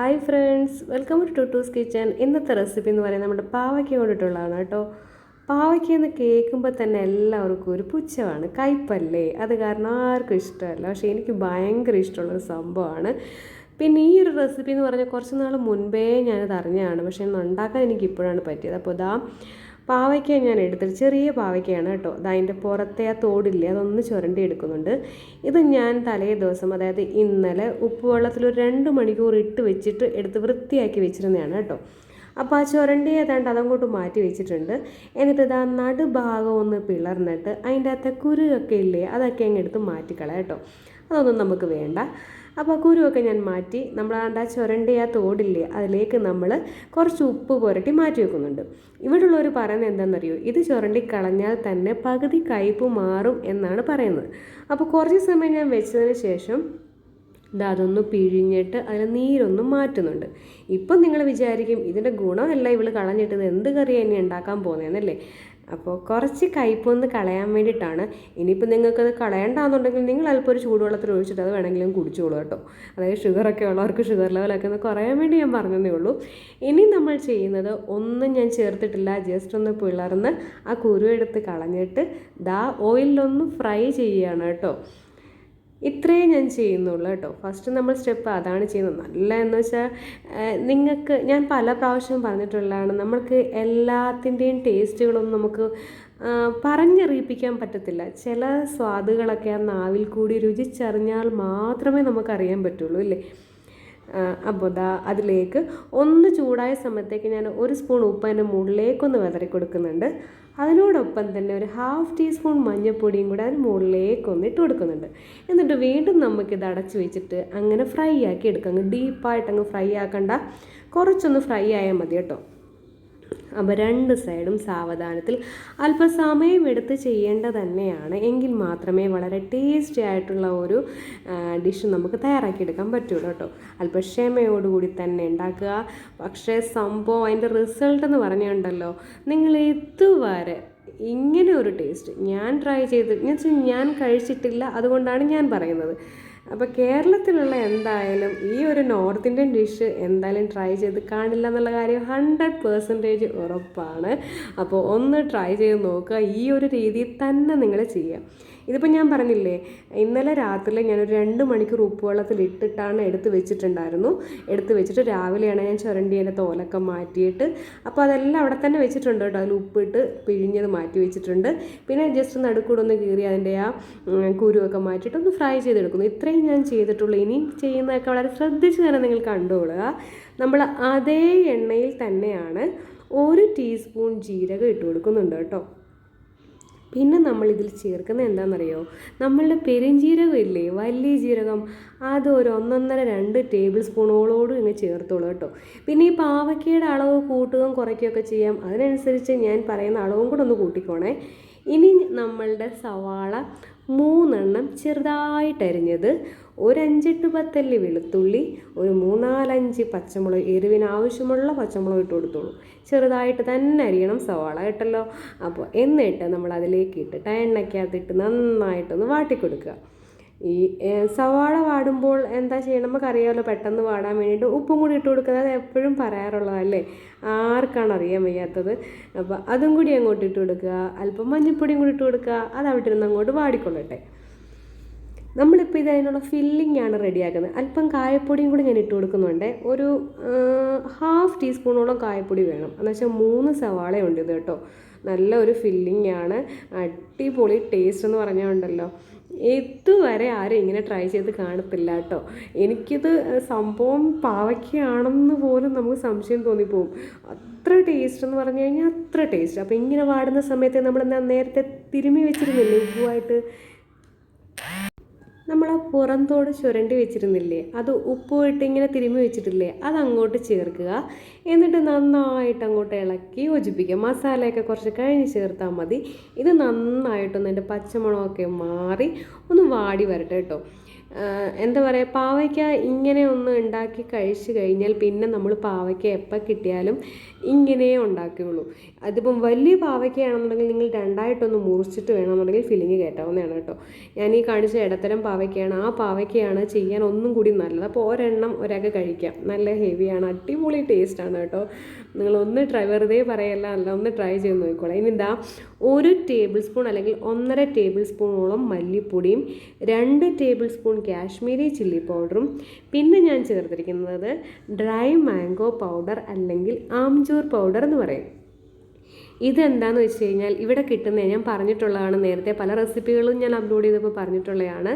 Hi friends welcome to two's kitchen ഇന്നത്തെ recipe എന്ന് പറയുന്നത് നമ്മുടെ പാവയ്ക്ക കൊണ്ടിട്ടുള്ളതാണ് കേട്ടോ. പാവയ്ക്ക എന്ന് കേൾക്കുമ്പോൾ തന്നെ എല്ലാവർക്കും ഒരു പുച്ഛമാണ്. കയ്പല്ലേ? അത് കാരണം ആർക്കും ഇഷ്ടമല്ല. പക്ഷേ എനിക്ക് ഭയങ്കര ഇഷ്ടമുള്ളൊരു സംഭവമാണ്. പിന്നെ ഈ ഒരു റെസിപ്പി എന്ന് പറഞ്ഞാൽ കുറച്ച് നാൾ മുൻപേ ഞാനത് അറിഞ്ഞതാണ്. പക്ഷേ ഉണ്ടാക്കാൻ എനിക്ക് ഇപ്പോഴാണ് പറ്റിയത്. അപ്പോൾ ഇതാ പാവയ്ക്ക ഞാൻ എടുത്തത് ചെറിയ പാവയ്ക്കയാണ് കേട്ടോ. അത് അതിന്റെ പുറത്തെ ആ തോടില്ലേ അതൊന്ന് ചുരണ്ടി എടുക്കുന്നുണ്ട്. ഇത് ഞാൻ തലേ ദിവസം അതായത് ഇന്നലെ ഉപ്പുവെള്ളത്തിൽ ഒരു രണ്ട് മണിക്കൂർ ഇട്ട് വെച്ചിട്ട് എടുത്ത് വൃത്തിയാക്കി വെച്ചിരുന്നതാണ് കേട്ടോ. അപ്പോൾ ആ ചുരണ്ടി ഏതാണ്ട് അതങ്ങോട്ട് മാറ്റി വെച്ചിട്ടുണ്ട്. എന്നിട്ട് ആ നടുഭാഗം ഒന്ന് പിളർന്നിട്ട് അതിന്റെ അകത്തെ കുരുവൊക്കെ ഇല്ലേ അതൊക്കെ അങ്ങ് എടുത്ത് മാറ്റിക്കളയാം കേട്ടോ. അതൊന്നും നമുക്ക് വേണ്ട. അപ്പോൾ കുരുവൊക്കെ ഞാൻ മാറ്റി നമ്മൾ ആ ചുരണ്ടി ആ തോടില്ലേ അതിലേക്ക് നമ്മൾ കുറച്ച് ഉപ്പ് പുരട്ടി മാറ്റി വെക്കുന്നുണ്ട്. ഇവിടെയുള്ളവർ പറയുന്നത് എന്താണെന്നറിയോ ഇത് ചുരണ്ടി കളഞ്ഞാൽ തന്നെ പകുതി കയ്പ് മാറും എന്നാണ് പറയുന്നത്. അപ്പോൾ കുറച്ച് സമയം ഞാൻ വെച്ചതിന് ശേഷം ഇത് അതൊന്ന് പിഴിഞ്ഞിട്ട് അതിൽ നീരൊന്നും മാറ്റുന്നുണ്ട്. ഇപ്പം നിങ്ങൾ വിചാരിക്കും ഇതിന്റെ ഗുണമല്ല ഇവൾ കളഞ്ഞിട്ട് ഇത് എന്ത് കറി തന്നെ ഉണ്ടാക്കാൻ പോകുന്നതെന്നല്ലേ? അപ്പോൾ കുറച്ച് കയ്പൊന്ന് കളയാൻ വേണ്ടിയിട്ടാണ്. ഇനിയിപ്പോൾ നിങ്ങൾക്കത് കളയണ്ടാന്നുണ്ടെങ്കിൽ നിങ്ങൾ അല്പം ഒരു ചൂടുവെള്ളത്തിൽ ഒഴിച്ചിട്ട് അത് വേണമെങ്കിലും കുടിച്ചോളൂ കേട്ടോ. അതായത് ഷുഗറൊക്കെ ഉള്ളവർക്ക് ഷുഗർ ലെവലൊക്കെ ഒന്ന് കുറയാൻ വേണ്ടി ഞാൻ പറഞ്ഞതേ ഉള്ളൂ. ഇനി നമ്മൾ ചെയ്യുന്നത് ഒന്നും ഞാൻ ചേർത്തിട്ടില്ല ജസ്റ്റ് ഒന്ന് പിളർന്ന് ആ കുരു എടുത്ത് കളഞ്ഞിട്ട് ദാ ഓയിലൊന്ന് ഫ്രൈ ചെയ്യുകയാണ് കേട്ടോ. ഇത്രയേ ഞാൻ ചെയ്യുന്നുള്ളൂ കേട്ടോ. ഫസ്റ്റ് നമ്മൾ സ്റ്റെപ്പ് അതാണ് ചെയ്യുന്നത്. നല്ല എന്ന് വെച്ചാൽ നിങ്ങൾക്ക് ഞാൻ പല പ്രാവശ്യവും പറഞ്ഞിട്ടുള്ളതാണ് നമ്മൾക്ക് എല്ലാത്തിന്റെയും ടേസ്റ്റുകളൊന്നും നമുക്ക് പറഞ്ഞറിയിപ്പിക്കാൻ പറ്റത്തില്ല. ചില സ്വാദുകളൊക്കെ ആ നാവിൽ കൂടി രുചിച്ചറിഞ്ഞാൽ മാത്രമേ നമുക്കറിയാൻ പറ്റുള്ളൂ അല്ലേ? അപ്പോൾ ദാ അതിലേക്ക് ഒന്ന് ചൂടായ സമയത്തേക്ക് ഞാൻ ഒരു സ്പൂൺ ഉപ്പ് അതിന്റെ മുകളിലേക്കൊന്ന് വിതറി കൊടുക്കുന്നുണ്ട് അതിനോടൊപ്പം തന്നെ ഒരു ഹാഫ് ടീസ്പൂൺ മഞ്ഞൾപ്പൊടിയും കൂടെ അതിന് മുകളിലേക്ക് ഇട്ട് കൊടുക്കുന്നുണ്ട്. എന്നിട്ട് വീണ്ടും നമുക്കിത് അടച്ചു വെച്ചിട്ട് അങ്ങനെ ഫ്രൈ ആക്കി എടുക്കാം. അങ്ങ് ഡീപ്പായിട്ട് അങ്ങ് ഫ്രൈ ആക്കണ്ട. കുറച്ചൊന്ന് ഫ്രൈ ആയാൽ മതി കേട്ടോ. അപ്പോൾ രണ്ട് സൈഡും സാവധാനത്തിൽ അല്പസമയം എടുത്ത് ചെയ്യേണ്ടത് തന്നെയാണ്. എങ്കിൽ മാത്രമേ വളരെ ടേസ്റ്റി ആയിട്ടുള്ള ഒരു ഡിഷ് നമുക്ക് തയ്യാറാക്കിയെടുക്കാൻ പറ്റുള്ളൂ കേട്ടോ. അല്പക്ഷമയോടുകൂടി തന്നെ ഉണ്ടാക്കുക. പക്ഷേ സംഭവം അതിന്റെ റിസൾട്ട് എന്ന് പറഞ്ഞുണ്ടല്ലോ നിങ്ങൾ ഇതുവരെ ഇങ്ങനെ ഒരു ടേസ്റ്റ് ഞാൻ ട്രൈ ചെയ്ത് ഞാൻ ഞാൻ കഴിച്ചിട്ടില്ല അതുകൊണ്ടാണ് ഞാൻ പറയുന്നത്. അപ്പോൾ കേരളത്തിലുള്ള എന്തായാലും ഈ ഒരു നോർത്ത് ഇന്ത്യൻ ഡിഷ് എന്തായാലും ട്രൈ ചെയ്ത് കാണില്ല എന്നുള്ള കാര്യം ഹൺഡ്രഡ് പേഴ്സന്റേജ് ഉറപ്പാണ്. അപ്പോൾ ഒന്ന് ട്രൈ ചെയ്ത് നോക്കുക. ഈ ഒരു രീതിയിൽ തന്നെ നിങ്ങൾ ചെയ്യുക ഇതിപ്പോൾ ഞാൻ പറഞ്ഞില്ലേ ഇന്നലെ രാത്രി ഞാനൊരു രണ്ട് മണിക്കൂർ ഉപ്പുവെള്ളത്തിൽ ഇട്ടിട്ടാണ് എടുത്ത് വെച്ചിട്ടുണ്ടായിരുന്നു. എടുത്ത് വെച്ചിട്ട് രാവിലെയാണ് ഞാൻ ചുരണ്ടിയതിന്റെ തോലൊക്കെ മാറ്റിയിട്ട് അപ്പോൾ അതെല്ലാം അവിടെ തന്നെ വെച്ചിട്ടുണ്ട് കേട്ടോ. അതിൽ ഉപ്പിട്ട് പിഴിഞ്ഞത് മാറ്റി വെച്ചിട്ടുണ്ട്. പിന്നെ ജസ്റ്റ് നടുക്കൂടെ ഒന്ന് കീറി അതിന്റെ ആ കുരുവൊക്കെ മാറ്റിയിട്ട് ഒന്ന് ഫ്രൈ ചെയ്തെടുക്കുന്നു. ഇത്രയും ഞാൻ ചെയ്തിട്ടുള്ളൂ. ഇനി ചെയ്യുന്നതൊക്കെ വളരെ ശ്രദ്ധിച്ച് തന്നെ നിങ്ങൾ കണ്ടുകൊള്ളുക. നമ്മൾ അതേ എണ്ണയിൽ തന്നെയാണ് ഒരു ടീസ്പൂൺ ജീരകം ഇട്ട് കൊടുക്കുന്നുണ്ട് കേട്ടോ. പിന്നെ നമ്മൾ ഇതിൽ ചേർക്കുന്നത് എന്താണെന്നറിയോ? നമ്മളുടെ പെരുംജീരകം ഇല്ലേ വലിയ ജീരകം. അത് ഒരു ഒന്നൊന്നര രണ്ട് ടേബിൾ സ്പൂണോളോടും ഇങ്ങ് ചേർത്തോളൂ കേട്ടോ. പിന്നെ ഈ പാവയ്ക്കയുടെ അളവ് കൂട്ടുകയും കുറയ്ക്കുകയൊക്കെ ചെയ്യാം. അതിനനുസരിച്ച് ഞാൻ പറയുന്ന അളവും കൂടെ ഒന്ന് കൂട്ടിക്കോണേ. ഇനി നമ്മളുടെ സവാള മൂന്നെണ്ണം ചെറുതായിട്ട് അരിഞ്ഞത് ഒരു പത്തല്ലി വെളുത്തുള്ളി ഒരു മൂന്നാലഞ്ച് പച്ചമുളക് എരിവിന് ആവശ്യമുള്ള പച്ചമുളക് ഇട്ട് കൊടുത്തോളൂ. ചെറുതായിട്ട് തന്നെ അരിയണം സവാള കേട്ടല്ലോ അപ്പോൾ എന്നിട്ട് നമ്മൾ അതിലേക്ക് ഇട്ടിട്ട് എണ്ണയ്ക്കകത്തിട്ട് നന്നായിട്ടൊന്ന് വാട്ടിക്കൊടുക്കുക. ഈ സവാള വാടുമ്പോൾ എന്താ ചെയ്യണം? നമുക്കറിയാമല്ലോ പെട്ടെന്ന് വാടാൻ വേണ്ടിയിട്ട് ഉപ്പും കൂടി ഇട്ട് കൊടുക്കുന്നത് എപ്പോഴും പറയാറുള്ളതല്ലേ? ആർക്കാണ് അറിയാൻ വയ്യാത്തത്? അപ്പോൾ അതും കൂടി അങ്ങോട്ട് ഇട്ട് കൊടുക്കുക. അല്പം മഞ്ഞൾപ്പൊടിയും കൂടി ഇട്ട് കൊടുക്കുക. അത് അവിടെ ഇരുന്ന് അങ്ങോട്ട് വാടിക്കൊള്ളട്ടെ. നമ്മളിപ്പോൾ ഇത് അതിനുള്ള ഫില്ലിംഗ് ആണ് റെഡിയാക്കുന്നത് അല്പം കായപ്പൊടിയും കൂടി ഞാൻ ഇട്ട് കൊടുക്കുന്നുണ്ട്. ഒരു ഹാഫ് ടീസ്പൂണോളം കായപ്പൊടി വേണം. എന്ന് വെച്ചാൽ മൂന്ന് സവാളയുണ്ട് ഇത് കേട്ടോ. നല്ല ഒരു ഫില്ലിംഗ് ആണ്. അടിപൊളി ടേസ്റ്റ് എന്ന് പറഞ്ഞുണ്ടല്ലോ ഇതുവരെ ആരും ഇങ്ങനെ ട്രൈ ചെയ്ത് കാണത്തില്ല കേട്ടോ. എനിക്കിത് സംഭവം പാവയ്ക്കാണെന്ന് പോലും നമുക്ക് സംശയം തോന്നിപ്പോവും. അത്ര ടേസ്റ്റ് എന്ന് പറഞ്ഞു കഴിഞ്ഞാൽ അത്ര ടേസ്റ്റ് അപ്പോൾ ഇങ്ങനെ വാടുന്ന സമയത്ത് നമ്മൾ നേരത്തെ തിരുമ്മി വെച്ചിരുന്നില്ലേ ഉപ്പുമായിട്ട്? നമ്മൾ ആ പുറന്തോട് ചുരണ്ടി വെച്ചിരുന്നില്ലേ? അത് ഉപ്പ് ഇട്ട് ഇങ്ങനെ തിരുമ്മി വെച്ചിട്ടില്ലേ? അത് അങ്ങോട്ട് ചേർക്കുക. എന്നിട്ട് നന്നായിട്ട് അങ്ങോട്ട് ഇളക്കി യോജിപ്പിക്കുക. മസാലയൊക്കെ കുറച്ച് കഴിഞ്ഞ് ചേർത്താൽ മതി. ഇത് നന്നായിട്ടൊന്ന് അതിന്റെ പച്ചമുളകൊക്കെ മാറി ഒന്ന് വാടി വരട്ടെ കേട്ടോ. എന്താ പറയുക പാവയ്ക്ക ഇങ്ങനെ ഒന്ന് ഉണ്ടാക്കി കഴിച്ച് കഴിഞ്ഞാൽ പിന്നെ നമ്മൾ പാവയ്ക്ക എപ്പോൾ കിട്ടിയാലും ഇങ്ങനെ ഉണ്ടാക്കുകയുള്ളൂ അതിപ്പം വലിയ പാവയ്ക്കയാണെന്നുണ്ടെങ്കിൽ നിങ്ങൾ രണ്ടായിട്ടൊന്ന് മുറിച്ചിട്ട് വേണമെന്നുണ്ടെങ്കിൽ ഫില്ലിങ് കയറ്റാവുന്നതാണ് കേട്ടോ. ഞാൻ ഈ കാണിച്ച ഇടത്തരം പാവയ്ക്കയാണ് ആ പാവയ്ക്കയാണ് ചെയ്യാൻ ഒന്നും കൂടി നല്ലത്. അപ്പോൾ ഒരെണ്ണം ഒരാൾക്ക് കഴിക്കാം. നല്ല ഹെവിയാണ് അടിപൊളി ടേസ്റ്റാണ് കേട്ടോ. നിങ്ങളൊന്ന് ട്രൈ വെറുതെ പറയല്ല അല്ല ഒന്ന് ട്രൈ ചെയ്ത് നോക്കിക്കോളാം. ഇനി എന്താ ഒരു ടേബിൾ സ്പൂൺ അല്ലെങ്കിൽ ഒന്നര ടേബിൾ സ്പൂണോളം മല്ലിപ്പൊടിയും രണ്ട് ടേബിൾ സ്പൂൺ കാശ്മീരി ചില്ലി പൗഡറും പിന്നെ ഞാൻ ചേർത്തിരിക്കുന്നത് ഡ്രൈ മാംഗോ പൗഡർ അല്ലെങ്കിൽ ആംചൂർ പൗഡർ എന്ന് പറയും. ഇതെന്താന്ന് വെച്ച് കഴിഞ്ഞാൽ ഇവിടെ കിട്ടുന്നത് ഞാൻ പറഞ്ഞിട്ടുള്ളതാണ് നേരത്തെ പല റെസിപ്പികളും ഞാൻ അപ്ലോഡ് ചെയ്തപ്പോൾ പറഞ്ഞിട്ടുള്ളതാണ്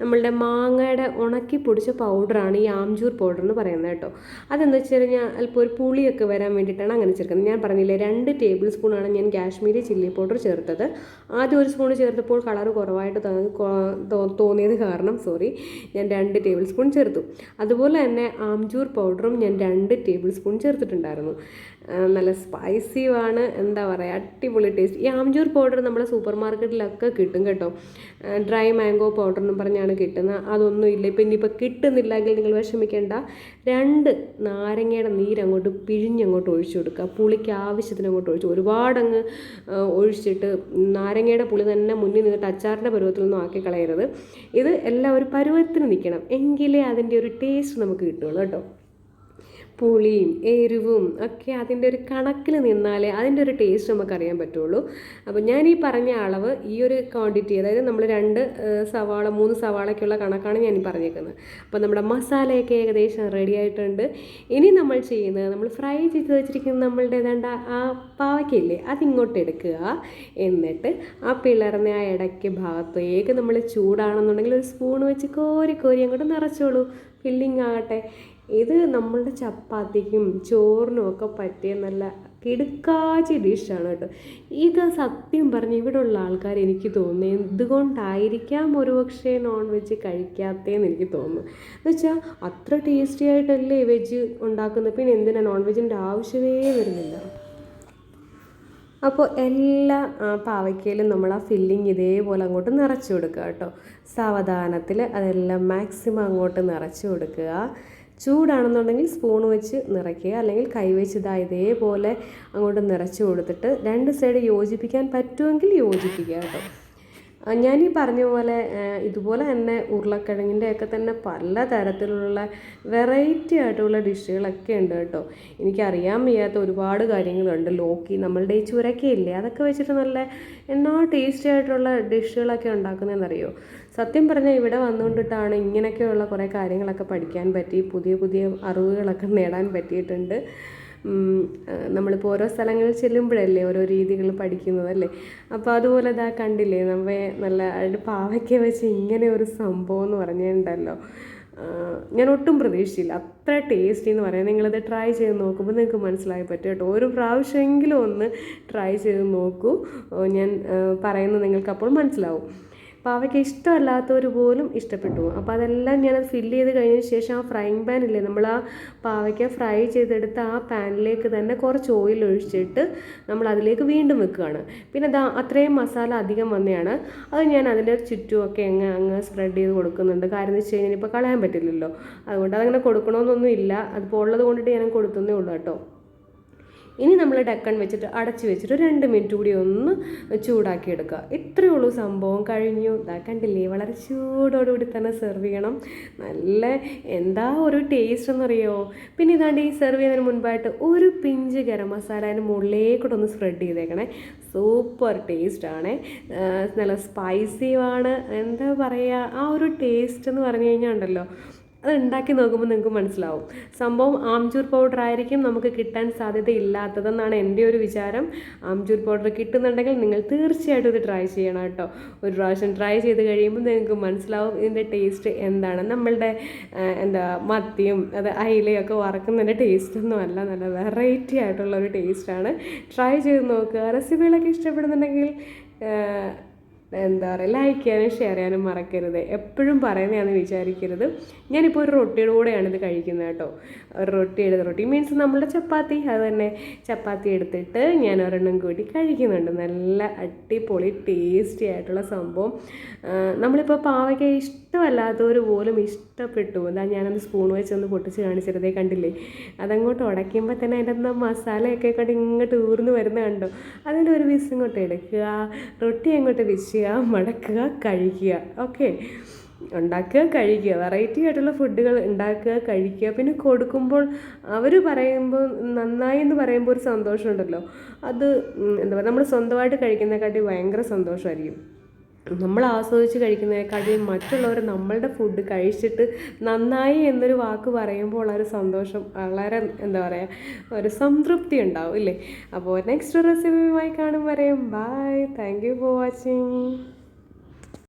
നമ്മളുടെ മാങ്ങയുടെ ഉണക്കി പൊടിച്ച പൗഡറാണ് ഈ ആംചൂർ പൗഡർ എന്ന് പറയുന്നത് കേട്ടോ. അതെന്ന് വെച്ച് കഴിഞ്ഞാൽ അല്പം ഒരു പുളിയൊക്കെ വരാൻ വേണ്ടിയിട്ടാണ് അങ്ങനെ ചേർക്കുന്നത്. ഞാൻ പറഞ്ഞില്ലേ രണ്ട് ടേബിൾ സ്പൂണാണ് ഞാൻ കാശ്മീരി ചില്ലി പൗഡർ ചേർത്തത്. ആദ്യം ഒരു സ്പൂൺ ചേർത്തപ്പോൾ കളർ കുറവായിട്ട് തോന്നിയത് കാരണം സോറി ഞാൻ രണ്ട് ടേബിൾ സ്പൂൺ ചേർത്തു. അതുപോലെ തന്നെ ആംചൂർ പൗഡറും ഞാൻ രണ്ട് ടേബിൾ സ്പൂൺ ചേർത്തിട്ടുണ്ടായിരുന്നു. നല്ല സ്പൈസിയുമാണ് എന്താ പറയുക അടിപൊളി ടേസ്റ്റ് ഈ ആംചൂർ പൗഡർ നമ്മുടെ സൂപ്പർ മാർക്കറ്റിലൊക്കെ കിട്ടും. കേട്ടോ ഡ്രൈ മാംഗോ പൗഡർ എന്നും പറഞ്ഞാണ് കിട്ടുന്നത് അതൊന്നും ഇല്ല. ഇപ്പം ഇനിയിപ്പോൾ കിട്ടുന്നില്ലെങ്കിൽ നിങ്ങൾ വിഷമിക്കേണ്ട. രണ്ട് നാരങ്ങയുടെ നീരങ്ങോട്ട് പിഴിഞ്ഞങ്ങോട്ട് ഒഴിച്ചു കൊടുക്കുക. പുളിക്ക് ആവശ്യത്തിന് അങ്ങോട്ട് ഒഴിച്ചു ഒരുപാടങ്ങ് ഒഴിച്ചിട്ട് നാരങ്ങയുടെ പുളി തന്നെ മുന്നിൽ നിന്നിട്ട് അച്ചാറിന്റെ പരുവത്തിലൊന്നും ആക്കി കളയരുത്. ഇത് എല്ലാം ഒരു പരുവത്തിന് നിൽക്കണം. എങ്കിലേ അതിന്റെ ഒരു ടേസ്റ്റ് നമുക്ക് കിട്ടുള്ളൂ കേട്ടോ. പുളിയും എരിവും ഒക്കെ അതിന്റെ ഒരു കണക്കിൽ നിന്നാലേ അതിന്റെ ഒരു ടേസ്റ്റ് നമുക്ക് അറിയാൻ പറ്റുള്ളൂ. അപ്പോൾ ഞാൻ ഈ പറഞ്ഞ അളവ് ഈ ഒരു ക്വാണ്ടിറ്റി അതായത് നമ്മൾ രണ്ട് സവാള മൂന്ന് സവാളയ്ക്കുള്ള കണക്കാണ് ഞാൻ പറഞ്ഞേക്കുന്നത്. അപ്പോൾ നമ്മുടെ മസാലയൊക്കെ ഏകദേശം റെഡി ആയിട്ടുണ്ട്. ഇനി നമ്മൾ ചെയ്യുന്നത് നമ്മൾ ഫ്രൈ ചെയ്ത് വെച്ചിരിക്കുന്ന നമ്മളുടെ ഏതാണ്ട് ആ പാവയ്ക്കില്ലേ അതിങ്ങോട്ട് എടുക്കുക. എന്നിട്ട് ആ പിളർന്ന ആ ഇടയ്ക്ക് ഭാഗത്തേക്ക് നമ്മൾ ചൂടാണെന്നുണ്ടെങ്കിൽ ഒരു സ്പൂൺ വെച്ച് കോരി കോരി അങ്ങോട്ട് നിറച്ചോളൂ. ഫില്ലിംഗ് ആകട്ടെ. ഇത് നമ്മളുടെ ചപ്പാത്തിക്കും ചോറിനും ഒക്കെ പറ്റിയ നല്ല കിടുക്കാച്ചി ഡിഷാണ് കേട്ടോ. ഇത് സത്യം പറഞ്ഞ് ഇവിടെ ഉള്ള ആൾക്കാർ എനിക്ക് തോന്നുന്നു എന്തുകൊണ്ടായിരിക്കാം ഒരുപക്ഷെ നോൺ വെജ് കഴിക്കാത്തതെന്ന് എനിക്ക് തോന്നുന്നു. എന്ന് വെച്ചാൽ അത്ര ടേസ്റ്റി ആയിട്ടല്ലേ വെജ് ഉണ്ടാക്കുന്നത്. പിന്നെ എന്തിനാ നോൺ വെജിന്റെ ആവശ്യമേ വരുന്നില്ല. അപ്പോൾ എല്ലാ പാവയ്ക്കയിലും നമ്മൾ ആ ഫില്ലിങ് ഇതേപോലെ അങ്ങോട്ട് നിറച്ചു കൊടുക്കുക കേട്ടോ. സാവധാനത്തിൽ അതെല്ലാം മാക്സിമം അങ്ങോട്ട് നിറച്ചു കൊടുക്കുക. ചൂടാണെന്നുണ്ടെങ്കിൽ സ്പൂൺ വെച്ച് നിറയ്ക്കുക. അല്ലെങ്കിൽ കൈ വെച്ച് ഇതാ ഇതേപോലെ അങ്ങോട്ട് നിറച്ച് കൊടുത്തിട്ട് രണ്ട് സൈഡ് യോജിപ്പിക്കാൻ പറ്റുമെങ്കിൽ യോജിപ്പിക്കുക കേട്ടോ. ഞാൻ ഈ പറഞ്ഞ പോലെ ഇതുപോലെ തന്നെ ഉരുളക്കിഴങ്ങിന്റെ ഒക്കെ തന്നെ പല തരത്തിലുള്ള വെറൈറ്റി ആയിട്ടുള്ള ഡിഷുകളൊക്കെ ഉണ്ട് കേട്ടോ. എനിക്കറിയാൻ വയ്യാത്ത ഒരുപാട് കാര്യങ്ങളുണ്ട്. ലോക്കി നമ്മളുടെ ഈ ചുരക്കയില്ലേ അതൊക്കെ വെച്ചിട്ട് നല്ല എന്നാ ടേസ്റ്റി ആയിട്ടുള്ള ഡിഷുകളൊക്കെ ഉണ്ടാക്കുന്നതെന്നറിയോ? സത്യം പറഞ്ഞാൽ ഇവിടെ വന്നുകൊണ്ടിട്ടാണ് ഇങ്ങനെയൊക്കെയുള്ള കുറേ കാര്യങ്ങളൊക്കെ പഠിക്കാൻ പറ്റി പുതിയ പുതിയ അറിവുകളൊക്കെ നേടാൻ പറ്റിയിട്ടുണ്ട്. നമ്മളിപ്പോൾ ഓരോ സ്ഥലങ്ങളിൽ ചെല്ലുമ്പോഴല്ലേ ഓരോ രീതികൾ പഠിക്കുന്നത് അല്ലേ? അപ്പോൾ അതുപോലെ ഇതാ കണ്ടില്ലേ നമ്മെ നല്ല പാവയ്ക്ക വെച്ച് ഇങ്ങനെ ഒരു സംഭവം എന്ന് പറഞ്ഞിട്ടുണ്ടല്ലോ. ഞാൻ ഒട്ടും പ്രതീക്ഷിച്ചില്ല. അത്ര ടേസ്റ്റി എന്ന് പറയാം. നിങ്ങളത് ട്രൈ ചെയ്ത് നോക്കുമ്പോൾ നിങ്ങൾക്ക് മനസ്സിലായി പറ്റും കേട്ടോ. ഒരു പ്രാവശ്യമെങ്കിലും ഒന്ന് ട്രൈ ചെയ്ത് നോക്കൂ. ഞാൻ പറയുന്നത് നിങ്ങൾക്ക് അപ്പോൾ മനസ്സിലാവും. പാവയ്ക്ക ഇഷ്ടമല്ലാത്തവർ പോലും ഇഷ്ടപ്പെട്ടു. അപ്പോൾ അതെല്ലാം ഞാനത് ഫില്ല് ചെയ്ത് കഴിഞ്ഞതിന് ശേഷം ആ ഫ്രൈങ് പാൻ ഇല്ലേ നമ്മൾ ആ പാവയ്ക്ക ഫ്രൈ ചെയ്തെടുത്ത് ആ പാനിലേക്ക് തന്നെ കുറച്ച് ഓയിൽ ഒഴിച്ചിട്ട് നമ്മൾ അതിലേക്ക് വീണ്ടും വെക്കുകയാണ്. പിന്നെ അതാ അത്രയും മസാല അധികം വന്നെയാണ്. അത് ഞാൻ അതിന്റെ ചുറ്റുമൊക്കെ അങ്ങ് അങ്ങ് സ്പ്രെഡ് ചെയ്ത് കൊടുക്കുന്നുണ്ട്. കാര്യം എന്ന് വെച്ച് കഴിഞ്ഞാൽ ഇപ്പോൾ കളയാൻ പറ്റില്ലല്ലോ. അതുകൊണ്ട് അതങ്ങനെ കൊടുക്കണമെന്നൊന്നും ഇല്ല. അതിപ്പോൾ ഉള്ളത് കൊണ്ടിട്ട് ഞാൻ കൊടുത്തുന്നേ ഉള്ളൂ കേട്ടോ. ഇനി നമ്മൾ ഡക്കൺ വെച്ചിട്ട് അടച്ച് വെച്ചിട്ട് രണ്ട് മിനിറ്റ് കൂടി ഒന്ന് ചൂടാക്കി എടുക്കുക ഇത്രയേ ഉള്ളൂ സംഭവം കഴിഞ്ഞു. ഇതാ കണ്ടില്ലേ? വളരെ ചൂടോടുകൂടി തന്നെ സെർവ് ചെയ്യണം. നല്ല എന്താ ഒരു ടേസ്റ്റ് എന്നറിയോ? പിന്നെ ഇതാണ്ട് ഈ സെർവ് ചെയ്യുന്നതിന് മുൻപായിട്ട് ഒരു പിഞ്ച് ഗരം മസാല അതിന് മുകളിലേക്കൂടെ ഒന്ന് സ്പ്രെഡ് ചെയ്തേക്കണേ. സൂപ്പർ ടേസ്റ്റ് ആണ്. നല്ല സ്പൈസിയുമാണ് എന്താ പറയുക ആ ഒരു ടേസ്റ്റ് എന്ന് പറഞ്ഞു കഴിഞ്ഞാൽ ഉണ്ടല്ലോ. അത് ഉണ്ടാക്കി നോക്കുമ്പോൾ നിങ്ങൾക്ക് മനസ്സിലാവും. സംഭവം ആംചൂർ പൗഡർ ആയിരിക്കും നമുക്ക് കിട്ടാൻ സാധ്യത ഇല്ലാത്തതെന്നാണ് എന്റെ ഒരു വിചാരം. ആംചൂർ പൗഡർ കിട്ടുന്നുണ്ടെങ്കിൽ നിങ്ങൾ തീർച്ചയായിട്ടും ഇത് ട്രൈ ചെയ്യണം കേട്ടോ. ഒരു പ്രാവശ്യം ട്രൈ ചെയ്ത് കഴിയുമ്പോൾ നിങ്ങൾക്ക് മനസ്സിലാവും ഇതിന്റെ ടേസ്റ്റ് എന്താണ്. നമ്മളുടെ എന്താ മത്തിയും അത് അയിലയും ഒക്കെ വറക്കുന്നതിന്റെ ടേസ്റ്റൊന്നും അല്ല. നല്ല വെറൈറ്റി ആയിട്ടുള്ള ഒരു ടേസ്റ്റാണ് ട്രൈ ചെയ്ത് നോക്കുക. റെസിപ്പികളൊക്കെ ഇഷ്ടപ്പെടുന്നുണ്ടെങ്കിൽ എന്താ പറയുക ലൈക്ക് ചെയ്യാനും ഷെയർ ചെയ്യാനും മറക്കരുത്. എപ്പോഴും പറയുന്നതാണ് വിചാരിക്കരുത്. ഞാനിപ്പോൾ ഒരു റൊട്ടിയുടെ കൂടെയാണ് ഇത് കഴിക്കുന്നത് കേട്ടോ. ഒരു റൊട്ടി എടുത്ത് റൊട്ടി മീൻസ് നമ്മുടെ ചപ്പാത്തി. അത് തന്നെ ചപ്പാത്തി എടുത്തിട്ട് ഞാൻ ഒരെണ്ണം കൂടി കഴിക്കുന്നുണ്ട്. നല്ല അടിപൊളി ടേസ്റ്റി ആയിട്ടുള്ള സംഭവം. നമ്മളിപ്പോൾ പാവയ്ക്ക ഇഷ്ടമല്ലാത്തവർ പോലും ഇഷ്ടപ്പെട്ടു. എന്താ ഞാനൊന്ന് സ്പൂൺ വെച്ചൊന്ന് പൊട്ടിച്ച് കാണിച്ചിരുന്നേ കണ്ടില്ലേ? അതങ്ങോട്ട് ഉടയ്ക്കുമ്പോൾ തന്നെ അതിന്റെ അകത്ത് മസാലയൊക്കെ കണ്ട് ഇങ്ങോട്ട് ഊർന്ന് വരുന്ന കണ്ടോ? അതിന്റെ ഒരു പീസ് ഇങ്ങോട്ട് എടുക്കുക റൊട്ടി അങ്ങോട്ട് വിശുക മടക്കുക കഴിക്കുക ഓക്കെ ഉണ്ടാക്കുക കഴിക്കുക വെറൈറ്റി ആയിട്ടുള്ള ഫുഡുകൾ ഉണ്ടാക്കുക കഴിക്കുക പിന്നെ കൊടുക്കുമ്പോൾ അവർ പറയുമ്പോൾ നന്നായി എന്ന് പറയുമ്പോൾ ഒരു സന്തോഷമുണ്ടല്ലോ. അത് എന്താ പറയുക നമ്മൾ സ്വന്തമായിട്ട് കഴിക്കുന്നതിനെക്കാട്ടി ഭയങ്കര സന്തോഷമായിരിക്കും. നമ്മൾ ആസ്വദിച്ച് കഴിക്കുന്നതിനെക്കാട്ടിയും മറ്റുള്ളവർ നമ്മളുടെ ഫുഡ് കഴിച്ചിട്ട് നന്നായി എന്നൊരു വാക്ക് പറയുമ്പോൾ ഉള്ളൊരു സന്തോഷം വളരെ എന്താ പറയുക ഒരു സംതൃപ്തി ഉണ്ടാവും ഇല്ലേ? അപ്പോൾ നെക്സ്റ്റ് റെസിപ്പിയുമായി കാണും വരെയും. Bye thank you for watching